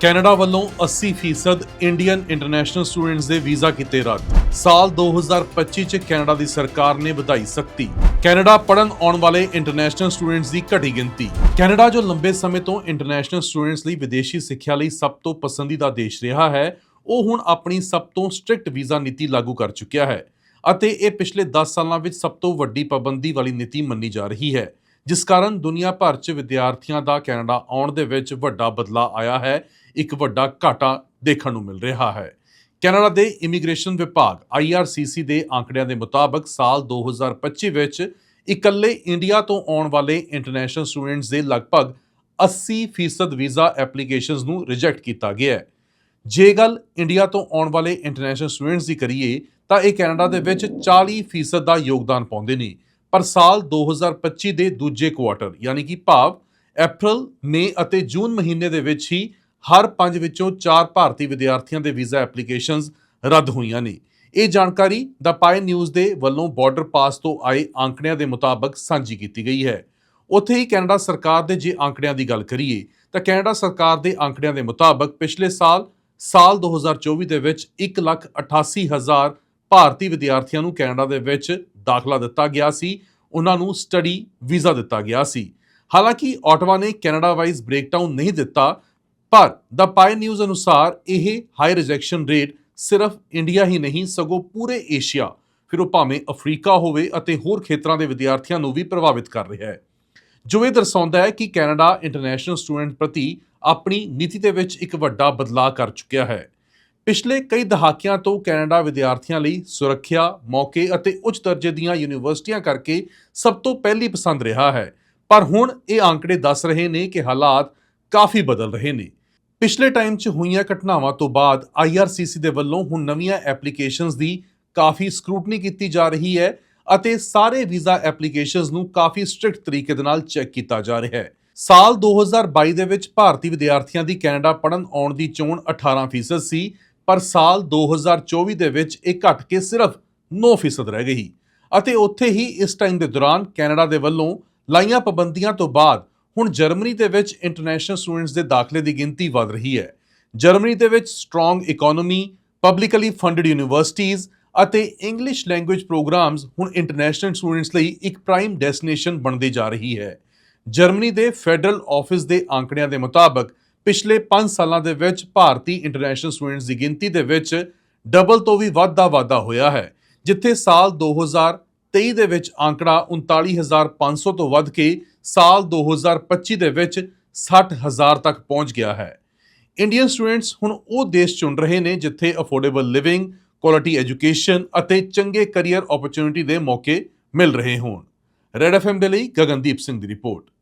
Canada ਵੱਲੋਂ 80% Indian international students ਦੇ visa ਕੀਤੇ ਰੱਦ। ਸਾਲ 2025 ਚ ਕੈਨੇਡਾ ਦੀ ਸਰਕਾਰ ਨੇ ਵਧਾਈ ਸਖਤੀ। ਕੈਨੇਡਾ ਪੜਨ ਆਉਣ ਵਾਲੇ ਇੰਟਰਨੈਸ਼ਨਲ ਸਟੂਡੈਂਟਸ ਦੀ ਘਟੀ ਗਿਣਤੀ। ਕੈਨੇਡਾ ਜੋ ਲੰਬੇ ਸਮੇਂ ਤੋਂ ਇੰਟਰਨੈਸ਼ਨਲ ਸਟੂਡੈਂਟਸ ਲਈ ਵਿਦੇਸ਼ੀ ਸਿੱਖਿਆ ਲਈ ਸਭ ਤੋਂ ਪਸੰਦੀਦਾ ਦੇਸ਼ ਰਿਹਾ ਹੈ, ਉਹ ਹੁਣ ਆਪਣੀ ਸਭ ਤੋਂ ਸਟ੍ਰਿਕਟ ਵੀਜ਼ਾ ਨੀਤੀ ਲਾਗੂ ਕਰ ਚੁੱਕਿਆ ਹੈ ਅਤੇ ਇਹ ਪਿਛਲੇ 10 ਸਾਲਾਂ ਵਿੱਚ ਸਭ ਤੋਂ ਵੱਡੀ ਪਾਬੰਦੀ ਵਾਲੀ ਨੀਤੀ ਮੰਨੀ ਜਾ ਰਹੀ ਹੈ। ਜਿਸ ਕਾਰਨ ਦੁਨੀਆ ਭਰ 'ਚ ਵਿਦਿਆਰਥੀਆਂ ਦਾ ਕੈਨੇਡਾ ਆਉਣ ਦੇ ਵਿੱਚ ਵੱਡਾ ਬਦਲਾਅ ਆਇਆ ਹੈ, ਇੱਕ ਵੱਡਾ ਘਾਟਾ ਦੇਖਣ ਨੂੰ ਮਿਲ ਰਿਹਾ ਹੈ। ਕੈਨੇਡਾ ਦੇ ਇਮੀਗ੍ਰੇਸ਼ਨ ਵਿਭਾਗ IRCC ਦੇ ਆંકੜਿਆਂ ਦੇ ਮੁਤਾਬਕ ਸਾਲ 2025 ਵਿੱਚ ਇਕੱਲੇ ਇੰਡੀਆ ਤੋਂ ਆਉਣ ਵਾਲੇ ਇੰਟਰਨੈਸ਼ਨਲ ਸਟੂਡੈਂਟਸ ਦੇ ਲਗਭਗ 80% ਵੀਜ਼ਾ ਐਪਲੀਕੇਸ਼ਨਸ ਨੂੰ ਰਿਜੈਕਟ ਕੀਤਾ ਗਿਆ ਹੈ। ਜੇ ਗੱਲ ਇੰਡੀਆ ਤੋਂ ਆਉਣ ਵਾਲੇ ਇੰਟਰਨੈਸ਼ਨਲ ਸਟੂਡੈਂਟਸ ਦੀ ਕਰੀਏ, ਤਾਂ ਇਹ ਕੈਨੇਡਾ ਦੇ ਵਿੱਚ 40% ਦਾ ਯੋਗਦਾਨ ਪਾਉਂਦੇ ਨੇ। ਪਰ ਸਾਲ 2025 ਦੇ ਦੂਜੇ ਕੁਆਟਰ ਯਾਨੀ ਕਿ ਭਾਵ ਅਪ੍ਰੈਲ ਮਈ ਅਤੇ ਜੂਨ ਮਹੀਨੇ ਦੇ ਵਿੱਚ ਹੀ ਹਰ ਪੰਜ ਵਿੱਚੋਂ ਚਾਰ ਭਾਰਤੀ ਵਿਦਿਆਰਥੀਆਂ ਦੇ ਵੀਜ਼ਾ ਐਪਲੀਕੇਸ਼ਨਸ ਰੱਦ ਹੋਈਆਂ ਨੇ। ਇਹ ਜਾਣਕਾਰੀ ਦਾ ਪਾਇਨ ਨਿਊਜ਼ ਦੇ ਵੱਲੋਂ ਬਾਰਡਰ ਪਾਸ ਤੋਂ ਆਏ ਅੰਕੜਿਆਂ ਦੇ ਮੁਤਾਬਕ ਸਾਂਝੀ ਕੀਤੀ ਗਈ ਹੈ। ਉੱਥੇ ਹੀ ਕੈਨੇਡਾ ਸਰਕਾਰ ਦੇ ਜੇ ਅੰਕੜਿਆਂ ਦੀ ਗੱਲ ਕਰੀਏ ਤਾਂ ਕੈਨੇਡਾ ਸਰਕਾਰ ਦੇ ਅੰਕੜਿਆਂ ਦੇ ਮੁਤਾਬਕ ਪਿਛਲੇ ਸਾਲ ਸਾਲ 2024 ਦੇ ਵਿੱਚ 1,88,000 ਭਾਰਤੀ ਵਿਦਿਆਰਥੀਆਂ ਨੂੰ ਕੈਨੇਡਾ ਦੇ ਵਿੱਚ ਦਾਖਲਾ ਦਿੱਤਾ ਗਿਆ ਸੀ, ਉਹਨਾਂ ਨੂੰ ਸਟੱਡੀ ਵੀਜ਼ਾ ਦਿੱਤਾ ਗਿਆ ਸੀ। ਹਾਲਾਂਕਿ ਆਟਵਾ ਨੇ ਕੈਨੇਡਾ ਵਾਈਜ਼ ਬ੍ਰੇਕਡਾਊਨ ਨਹੀਂ ਦਿੱਤਾ, ਪਰ ਦਾ ਪਾਈ ਨਿਊਜ਼ ਅਨੁਸਾਰ ਇਹ ਹਾਈ ਰਿਜੈਕਸ਼ਨ ਰੇਟ ਸਿਰਫ ਇੰਡੀਆ ਹੀ ਨਹੀਂ, ਸਗੋਂ ਪੂਰੇ ਏਸ਼ੀਆ ਫਿਰ ਉਹ ਭਾਵੇਂ ਅਫਰੀਕਾ ਹੋਵੇ ਅਤੇ ਹੋਰ ਖੇਤਰਾਂ ਦੇ ਵਿਦਿਆਰਥੀਆਂ ਨੂੰ ਵੀ ਪ੍ਰਭਾਵਿਤ ਕਰ ਰਿਹਾ ਹੈ। ਜੋ ਇਹ ਦਰਸਾਉਂਦਾ ਹੈ ਕਿ ਕੈਨੇਡਾ ਇੰਟਰਨੈਸ਼ਨਲ ਸਟੂਡੈਂਟ ਪ੍ਰਤੀ ਆਪਣੀ ਨੀਤੀ ਦੇ ਵਿੱਚ ਇੱਕ ਵੱਡਾ ਬਦਲਾਅ ਕਰ ਚੁੱਕਿਆ ਹੈ। ਪਿਛਲੇ ਕਈ ਦਹਾਕਿਆਂ ਤੋਂ ਕੈਨੇਡਾ ਵਿਦਿਆਰਥੀਆਂ ਲਈ ਸੁਰੱਖਿਆ ਮੌਕੇ ਅਤੇ ਉੱਚ ਦਰਜੇ ਦੀਆਂ ਯੂਨੀਵਰਸਿਟੀਆਂ ਕਰਕੇ ਸਭ ਤੋਂ ਪਹਿਲੀ ਪਸੰਦ ਰਿਹਾ ਹੈ। ਪਰ ਹੁਣ ਇਹ ਆંકੜੇ ਦੱਸ ਰਹੇ ਨੇ ਕਿ ਹਾਲਾਤ ਕਾਫੀ ਬਦਲ ਰਹੇ ਨੇ। ਪਿਛਲੇ ਟਾਈਮ 'ਚ ਹੋਈਆਂ ਘਟਨਾਵਾਂ ਤੋਂ ਬਾਅਦ IRCC ਦੇ ਵੱਲੋਂ ਹੁਣ ਨਵੀਆਂ ਐਪਲੀਕੇਸ਼ਨਸ ਦੀ ਕਾਫੀ ਸਕ੍ਰੂਟਨੀ ਕੀਤੀ ਜਾ ਰਹੀ ਹੈ ਅਤੇ ਸਾਰੇ ਵੀਜ਼ਾ ਐਪਲੀਕੇਸ਼ਨਸ ਨੂੰ ਕਾਫੀ ਸਟ੍ਰਿਕਟ ਤਰੀਕੇ ਦੇ ਨਾਲ ਚੈੱਕ ਕੀਤਾ ਜਾ ਰਿਹਾ ਹੈ। ਸਾਲ 2022 ਦੇ ਵਿੱਚ ਭਾਰਤੀ ਵਿਦਿਆਰਥੀਆਂ ਦੀ ਕੈਨੇਡਾ ਪੜਨ ਆਉਣ ਦੀ ਚੋਣ 18% ਸੀ ਪਰ ਸਾਲ 2024 ਦੇ ਵਿੱਚ ਇਹ ਘਟ ਕੇ ਸਿਰਫ 9% ਰਹਿ ਗਈ। ਅਤੇ ਉੱਥੇ ਹੀ ਇਸ ਟਾਈਮ ਦੇ ਦੌਰਾਨ ਕੈਨੇਡਾ ਦੇ ਵੱਲੋਂ ਲਾਈਆਂ ਪਾਬੰਦੀਆਂ ਤੋਂ ਬਾਅਦ ਹੁਣ ਜਰਮਨੀ ਦੇ ਵਿੱਚ ਇੰਟਰਨੈਸ਼ਨਲ ਸਟੂਡੈਂਟਸ ਦੇ ਦਾਖਲੇ ਦੀ ਗਿਣਤੀ ਵਧ ਰਹੀ ਹੈ। ਜਰਮਨੀ ਦੇ ਵਿੱਚ ਸਟਰੋਂਗ ਇਕਨੋਮੀ ਪਬਲਿਕਲੀ ਫੰਡਡ ਯੂਨੀਵਰਸਿਟੀਆਂ ਅਤੇ ਇੰਗਲਿਸ਼ ਲੈਂਗੁਏਜ ਪ੍ਰੋਗਰਾਮਸ ਹੁਣ ਇੰਟਰਨੈਸ਼ਨਲ ਸਟੂਡੈਂਟਸ ਲਈ ਇੱਕ ਪ੍ਰਾਈਮ ਡੈਸਟੀਨੇਸ਼ਨ ਬਣਦੀ ਜਾ ਰਹੀ ਹੈ। ਜਰਮਨੀ ਦੇ ਫੈਡਰਲ ਆਫਿਸ ਦੇ ਆંકੜਿਆਂ ਦੇ ਮੁਤਾਬਕ ਪਿਛਲੇ 5 ਸਾਲਾਂ ਦੇ ਵਿੱਚ ਭਾਰਤੀ ਇੰਟਰਨੈਸ਼ਨਲ ਸਟੂਡੈਂਟਸ ਦੀ ਗਿਣਤੀ ਦੇ ਵਿੱਚ ਡਬਲ ਤੋਂ ਵੀ ਵੱਧ ਦਾ ਵਾਧਾ ਹੋਇਆ ਹੈ, ਜਿੱਥੇ ਸਾਲ 2023 ਦੇ ਵਿੱਚ ਅੰਕੜਾ 39500 ਤੋਂ ਵੱਧ ਕੇ ਸਾਲ 2025 ਦੇ ਵਿੱਚ 60000 ਤੱਕ ਪਹੁੰਚ ਗਿਆ ਹੈ। ਇੰਡੀਅਨ ਸਟੂਡੈਂਟਸ ਹੁਣ ਉਹ ਦੇਸ਼ ਚੁਣ ਰਹੇ ਨੇ ਜਿੱਥੇ ਅਫੋਰਡੇਬਲ ਲਿਵਿੰਗ ਕੁਆਲਿਟੀ ਐਜੂਕੇਸ਼ਨ ਅਤੇ ਚੰਗੇ ਕੈਰੀਅਰ ਓਪਰਚੁਨਿਟੀ ਦੇ ਮੌਕੇ ਮਿਲ ਰਹੇ ਹੋਣ। ਰੈਡ ਐਫਐਮ ਦੇ ਲਈ ਗਗਨਦੀਪ ਸਿੰਘ ਦੀ ਰਿਪੋਰਟ।